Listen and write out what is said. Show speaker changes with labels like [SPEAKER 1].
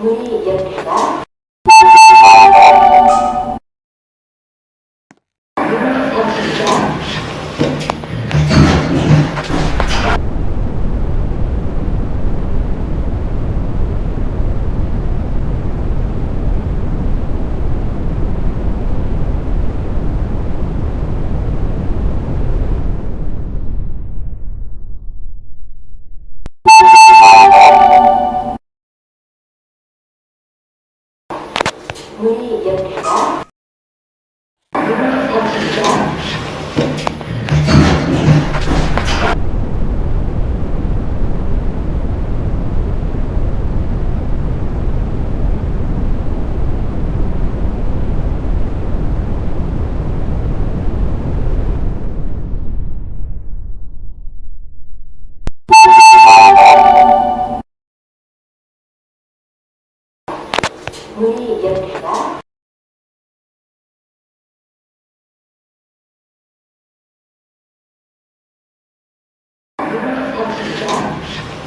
[SPEAKER 1] 문이 열립니다. 문이 열립니다. 문을 닫습니다. 문이 열립니다. 문이 열립니다.